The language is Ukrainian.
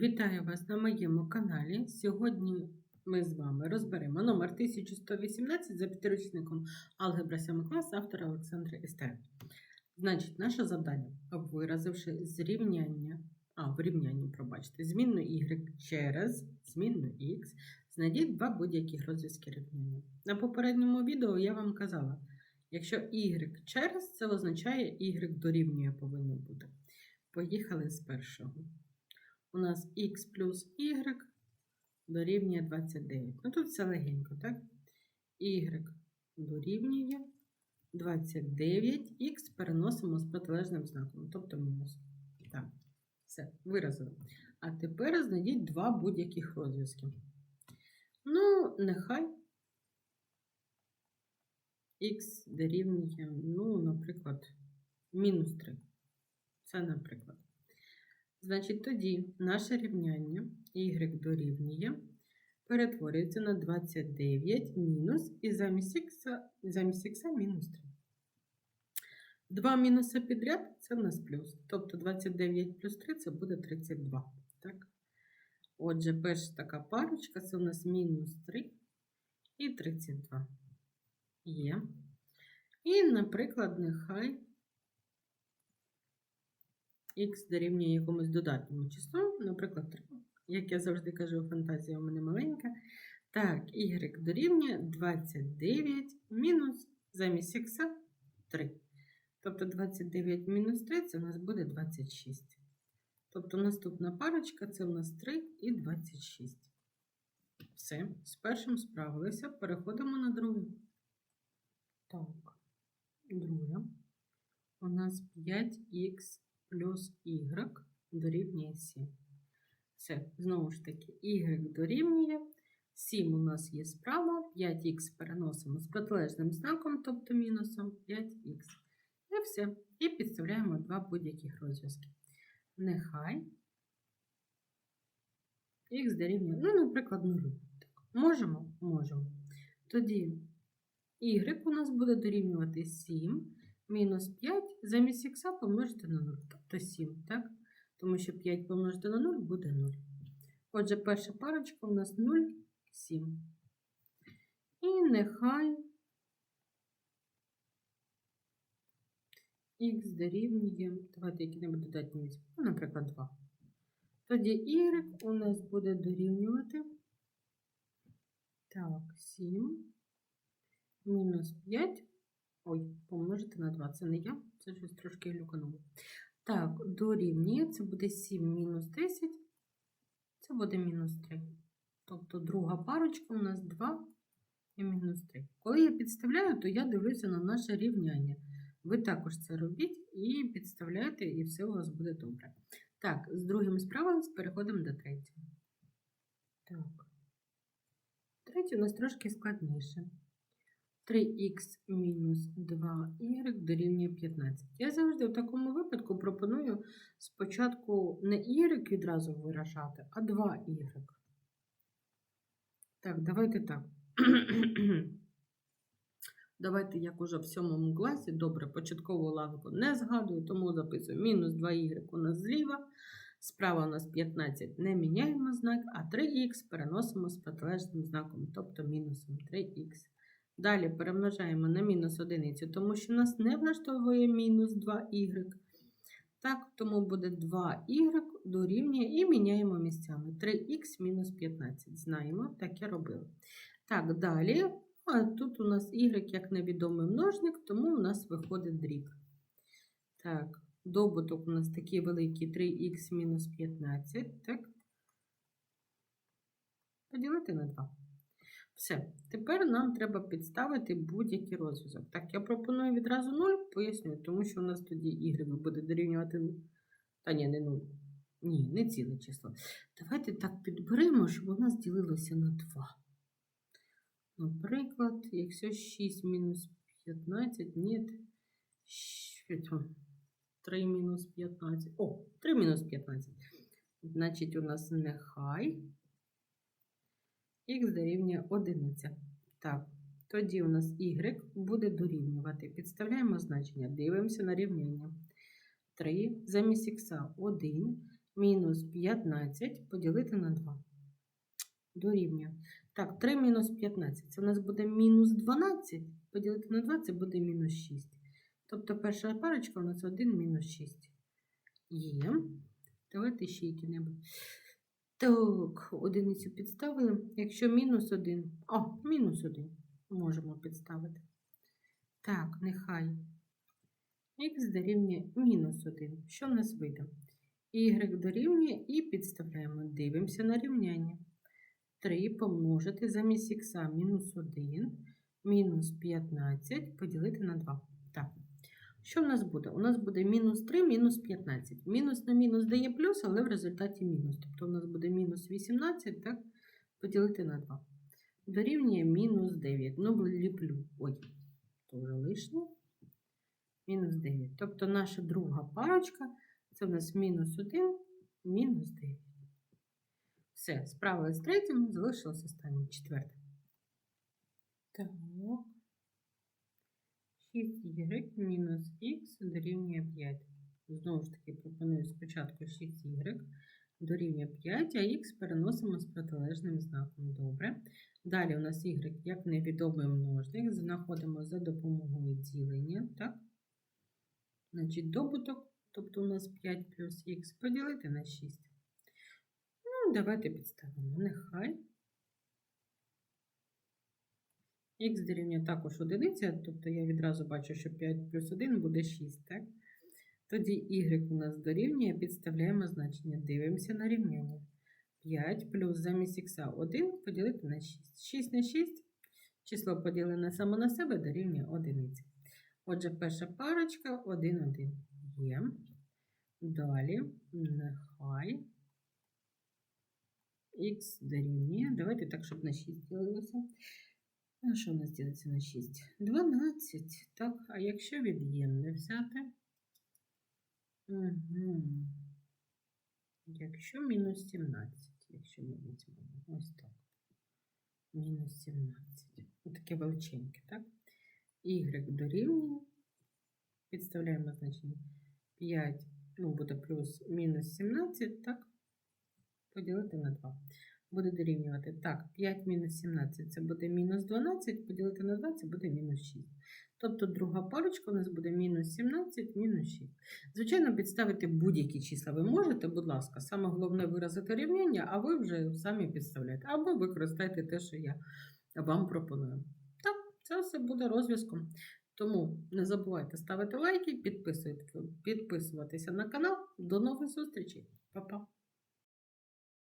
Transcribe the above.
Вітаю вас на моєму каналі. Сьогодні ми з вами розберемо номер 1118 за підручником Алгебра 7 клас автора Олександра Істер. Значить, наше завдання, виразивши зрівняння, а, в рівнянні, пробачте, змінну y через змінну x, знайдіть два будь-яких розв'язки рівняння. На попередньому відео я вам казала, якщо y через, це означає y дорівнює повинно бути. Поїхали з першого у нас х плюс y дорівнює 29. Ну тут все легенько, так? y дорівнює 29, х переносимо з протилежним знаком, тобто мінус. Так, все, виразили. А тепер знайдіть два будь-яких розв'язки. Ну, нехай х дорівнює, ну, наприклад, мінус 3. Це, наприклад. Значить, тоді наше рівняння y дорівнює перетворюється на 29 мінус і замість х, мінус 3. Два мінуси підряд це в нас плюс. Тобто 29 плюс 3 це буде 32. Так? Отже, перша така парочка це у нас мінус 3 і 32. Є. І, наприклад, нехай х дорівнює якомусь додатньому числу, наприклад, Як я завжди кажу, фантазія у мене маленька. Так, y дорівнює 29 мінус замість х 3. Тобто 29 мінус 3 це у нас буде 26. Тобто наступна парочка це у нас 3 і 26. Все, з першим справилися. Переходимо на другий. Так, друге. У нас 5х плюс y дорівнює 7. Все, знову ж таки, y дорівнює. 7 у нас є справа, 5х переносимо з протилежним знаком, тобто мінусом 5х. І все. І підставляємо два будь-яких розв'язки. Нехай х дорівнює, ну, наприклад, 0. Можемо? Можемо. Тоді y у нас буде дорівнювати 7 мінус 5 замість х помножити на 0, тобто 7, так? Тому що 5 помножити на 0 буде 0. Отже, перша парочка у нас 0, 7. І нехай х дорівнює, давайте які-небудь додатні візьмемо, ну, наприклад, 2. Тоді y у нас буде дорівнювати так, 7 мінус 5 Ой, помножити на 2. Це не я, це щось трошки люкануло. Так, дорівнює, це буде 7 мінус 10, це буде мінус 3. Тобто друга парочка у нас 2 і мінус 3. Коли я підставляю, то я дивлюся на наше рівняння. Ви також це робіть і підставляйте, і все у вас буде добре. Так, з другим справились, переходимо до третього. Так. Третє у нас трошки складніше. 3х мінус 2y дорівнює 15. Я завжди в такому випадку пропоную спочатку не y відразу виражати, а 2y. Так, давайте так. Давайте, як уже в сьомому класі, добре, початкову ланку не згадую, тому записую мінус 2y у нас зліва. Справа у нас 15 не міняємо знак, а 3х переносимо з протилежним знаком, тобто мінусом 3х. Далі перемножаємо на мінус одиницю, тому що нас не влаштовує мінус 2y. Так, тому буде 2y дорівнює і міняємо місцями. 3х мінус 15. Знаємо, так я робила. Так, далі. А тут у нас y як невідомий множник, тому у нас виходить дріб. Так, добуток у нас такий великий 3х мінус 15. Так. Поділити на 2. Все, тепер нам треба підставити будь-який розв'язок. Так, я пропоную відразу 0, поясню, тому що у нас тоді y буде дорівнювати. Та ні, не 0. Ні, не ціле число. Давайте так підберемо, щоб у нас ділилося на 2. Наприклад, якщо 6 мінус 15, ні. 3 мінус 15. О, 3 мінус 15. Значить, у нас нехай х дорівнює 1. Так, тоді у нас y буде дорівнювати. Підставляємо значення, дивимося на рівняння. 3 замість х 1 мінус 15 поділити на 2. Дорівнює. Так, 3 мінус 15. Це у нас буде мінус 12. Поділити на 2 це буде мінус 6. Тобто перша парочка у нас 1 мінус 6. Є. Давайте ще які-небудь. Так, одиницю підставили. Якщо мінус 1. О, мінус 1. Можемо підставити. Так, нехай. Х дорівнює мінус 1. Що в нас вийде? Y дорівнює і підставляємо. Дивимося на рівняння. 3 помножити замість х мінус 1, мінус 15 поділити на 2. Що в нас буде? У нас буде мінус 3, мінус 15. Мінус на мінус дає плюс, але в результаті мінус. Тобто у нас буде мінус 18, так, поділити на 2. Дорівнює мінус 9. Ну, ліплю. Ой, теж лишнє. Мінус 9. Тобто наша друга парочка це в нас мінус 1, мінус 9. Все, справилась з третім, залишилось останнє четверте. Так. 6y мінус х дорівнює 5. Знову ж таки, пропоную спочатку 6y дорівнює 5, а х переносимо з протилежним знаком. Добре. Далі у нас y як невідомий множник, знаходимо за допомогою ділення. Так? Значить, добуток, тобто у нас 5 плюс х поділити на 6. Ну, давайте підставимо. Нехай. Х дорівнює також одиниця, тобто я відразу бачу, що 5 плюс 1 буде 6, так? Тоді y у нас дорівнює, підставляємо значення, дивимося на рівняння. 5 плюс замість х 1 поділити на 6. 6 на 6, число поділене само на себе дорівнює 1. Отже, перша парочка 1, 1 є. Далі, нехай х дорівнює. Давайте так, щоб на 6 ділилося. А що у нас ділиться на 6? 12. Так, а якщо від'ємне взяти? Угу. Якщо мінус 17, якщо ми візьмемо ось так. Мінус 17. Таке величеньке, так? Y дорівнює. Підставляємо значення 5, ну, буде плюс мінус 17, так? Поділити на 2 буде дорівнювати. Так, 5 мінус 17 це буде мінус 12, поділити на 2 це буде мінус 6. Тобто друга парочка у нас буде мінус 17, мінус 6. Звичайно, підставити будь-які числа ви можете, будь ласка, саме головне виразити рівняння, а ви вже самі підставляєте. Або використайте те, що я вам пропоную. Так, це все буде розв'язком. Тому не забувайте ставити лайки, підписуватися на канал. До нових зустрічей. Па-па!